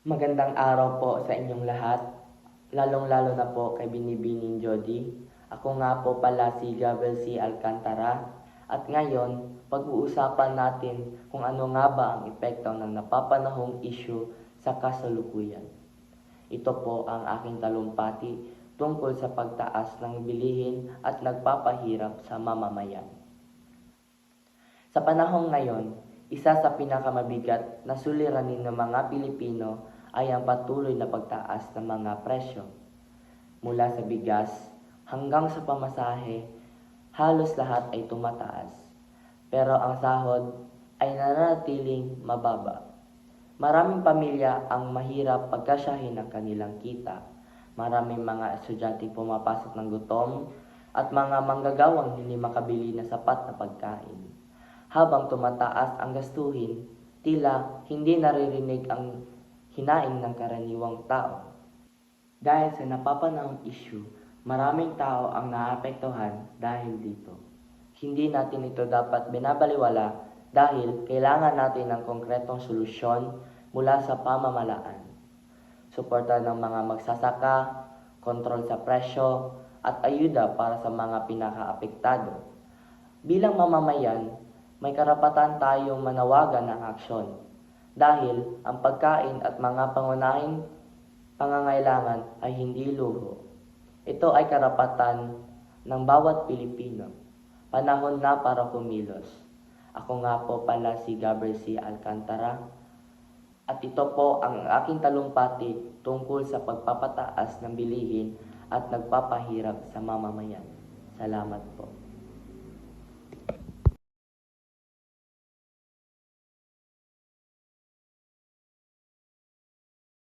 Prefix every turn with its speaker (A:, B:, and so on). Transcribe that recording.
A: Magandang araw po sa inyong lahat, lalong-lalo na po kay Binibining Jody. Ako nga po pala si Gabriel C. Alcantara at ngayon pag-uusapan natin kung ano nga ba ang epekto ng napapanahong issue sa kasalukuyan. Ito po ang aking talumpati tungkol sa pagtaas ng bilihin at nagpapahirap sa mamamayan. Sa panahong ngayon, isa sa pinakamabigat na suliranin ng mga Pilipino ay ang patuloy na pagtaas ng mga presyo. Mula sa bigas hanggang sa pamasahe, halos lahat ay tumataas. Pero ang sahod ay nananatiling mababa. Maraming pamilya ang mahirap pagkasyahin ang kanilang kita. Maraming mga estudyante pumapasok ng gutom at mga manggagawang hindi makabili na sapat na pagkain. Habang tumataas ang gastuhin, tila hindi naririnig ang hinaing ng karaniwang tao. Dahil sa napapanahong issue, maraming tao ang naapektuhan dahil dito. Hindi natin ito dapat binabaliwala dahil kailangan natin ng konkretong solusyon mula sa pamamalaan. Suporta ng mga magsasaka, kontrol sa presyo, at ayuda para sa mga pinakaapektado. Bilang mamamayan, may karapatan tayong manawagan ng aksyon dahil ang pagkain at mga pangunahing pangangailangan ay hindi luho. Ito ay karapatan ng bawat Pilipino. Panahon na para kumilos. Ako nga po pala si Gabriel C. Alcantara at ito po ang aking talumpati tungkol sa pagpapataas ng bilihin at nagpapahirap sa mamamayan. Salamat po.